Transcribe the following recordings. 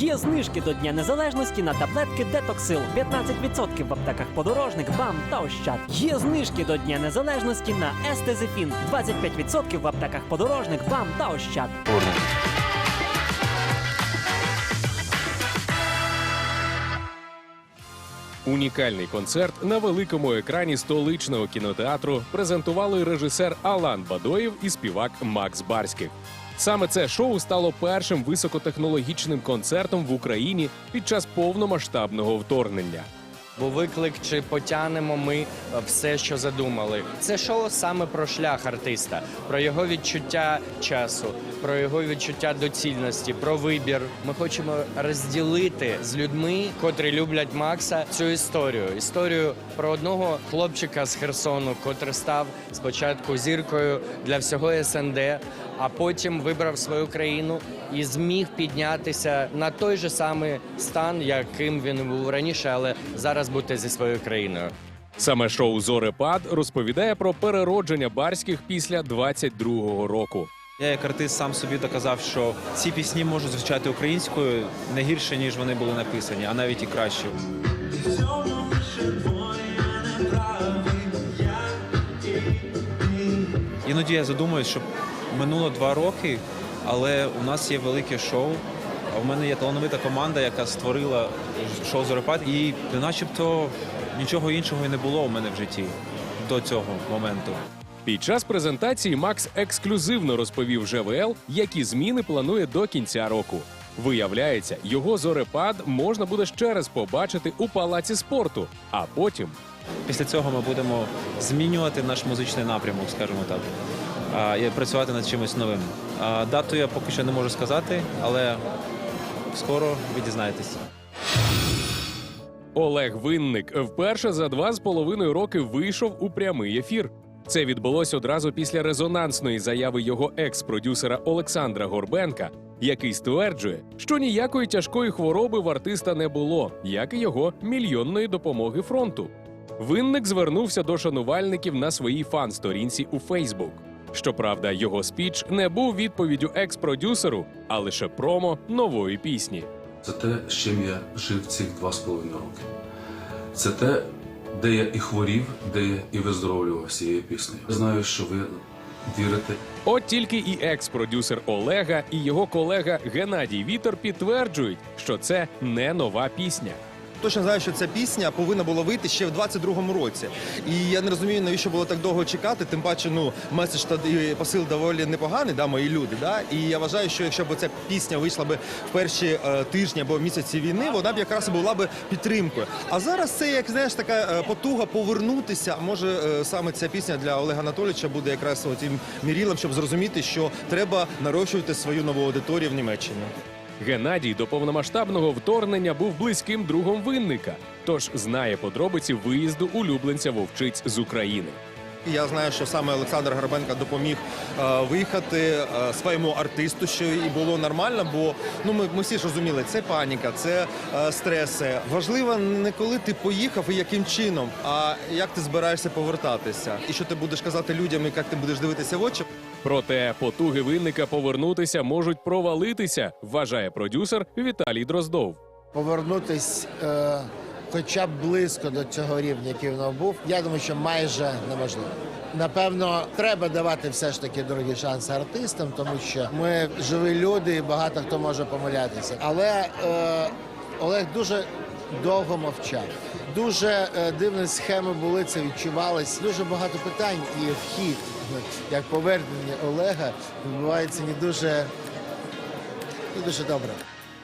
Є знижки до Дня Незалежності на таблетки Детоксил. 15% в аптеках подорожник, БАМ та Ощад. Є знижки до Дня Незалежності на Естезефін. 25% в аптеках подорожник, БАМ та Ощад. Унікальний концерт на великому екрані столичного кінотеатру презентували режисер Алан Бадоєв і співак Макс Барських. Саме це шоу стало першим високотехнологічним концертом в Україні під час повномасштабного вторгнення. Бо виклик, чи потягнемо ми е, все, що задумали. Це шоу саме про шлях артиста, про його відчуття часу, про його відчуття доцільності, про вибір. Ми хочемо розділити з людьми, котрі люблять Макса, цю історію. Історію про одного хлопчика з Херсону, котрий став спочатку зіркою для всього СНД, а потім вибрав свою країну і зміг піднятися на той же самий стан, яким він був раніше, але зараз бути зі своєю країною. Саме шоу Зорепад розповідає про переродження барських після 22-го року. Я як артист сам собі доказав, що ці пісні можуть звучати українською не гірше, ніж вони були написані, а навіть і краще. Іноді я задумуюсь, що минуло два роки, але у нас є велике шоу. А в мене є талановита команда, яка створила шоу Зорепад, і начебто нічого іншого і не було у мене в житті до цього моменту. Під час презентації Макс ексклюзивно розповів ЖВЛ, які зміни планує до кінця року. Виявляється, його зорепад можна буде ще раз побачити у палаці спорту, а потім Після цього ми будемо змінювати наш музичний напрямок, скажімо так, і працювати над чимось новим. Дату я поки що не можу сказати, але скоро ви дізнаєтесь. Олег Винник вперше за два з половиною роки вийшов у прямий ефір. Це відбулось одразу після резонансної заяви його екс-продюсера Олександра Горбенка, який стверджує, що ніякої тяжкої хвороби в артиста не було, як і його мільйонної допомоги фронту. Винник звернувся до шанувальників на своїй фан-сторінці у Фейсбук. Щоправда, його спіч не був відповіддю екс-продюсеру, а лише промо нової пісні. Це те, з чим я жив ці два з половиною роки. Це те, де я і хворів, де я і виздоровлював цією піснею. Знаю, що ви вірите От тільки і екс-продюсер Олега, і його колега Геннадій Вітер підтверджують, що це не нова пісня. Точно знаю, що ця пісня повинна була вийти ще в 22-му році. І я не розумію, навіщо було так довго чекати. Тим паче, ну меседж та посил доволі непоганий, да, мої люди. Да? І я вважаю, що якщо б ця пісня вийшла б в перші е, тижні або місяці війни, вона б якраз була б підтримкою. А зараз це як знаєш така е, потуга повернутися. А може е, саме ця пісня для Олега Анатолійовича буде якраз тим мірілом, щоб зрозуміти, що треба нарощувати свою нову аудиторію в Німеччині. Геннадій до повномасштабного вторгнення був близьким другом винника, тож знає подробиці виїзду улюбленця вовчиць з України. Я знаю, що саме Олександр Гарбенко допоміг е, виїхати е, своєму артисту, що і було нормально, бо ну ми, ми всі ж розуміли, це паніка, це е, стреси. Важливо не коли ти поїхав і яким чином, а як ти збираєшся повертатися, і що ти будеш казати людям, і як ти будеш дивитися в очі. Проте потуги винника повернутися можуть провалитися, вважає продюсер Віталій Дроздов. повернутись е, хоча б близько до цього рівня, який воно був, я думаю, що майже неможливо. Напевно, треба давати все ж таки дорогі шанси артистам, тому що ми живі люди і багато хто може помилятися. Але е, Олег дуже довго мовчав. Дуже е, дивні схеми були, це відчувалось. Дуже багато питань і вхід, як повернення Олега, відбувається не дуже, не дуже добре.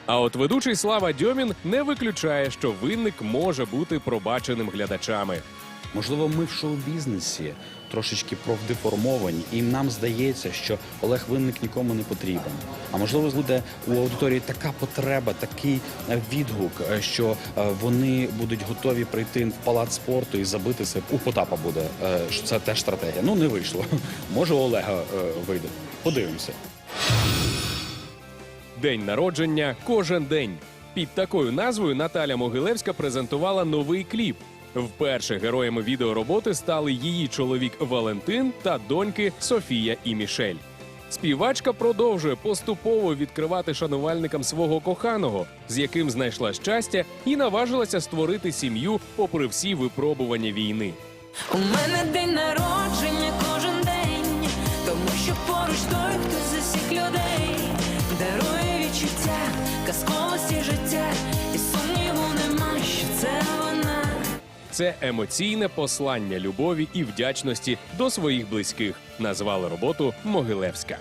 А от ведучий Слава Дьомін не виключає, що винник може бути пробаченим глядачами. Можливо, ми в шоу-бізнесі трошечки профдеформовані, і нам здається, що Олег Винник нікому не потрібен. А можливо, буде у аудиторії така потреба, такий е, відгук, е, що е, вони будуть готові прийти в палац спорту і забитися. У Потапа буде е, що це теж стратегія. Ну не вийшло. Може, у Олега е, вийде. Подивимося. День народження кожен день. Під такою назвою Наталя Могилевська презентувала новий кліп. Вперше героями відеороботи стали її чоловік Валентин та доньки Софія і Мішель. Співачка продовжує поступово відкривати шанувальникам свого коханого, з яким знайшла щастя і наважилася створити сім'ю попри всі випробування війни. У мене день народження кожен день, тому що поруч той, хто казковості життя, і сумніву нема, що це вона. Це емоційне послання любові і вдячності до своїх близьких. Назвали роботу Могилевська.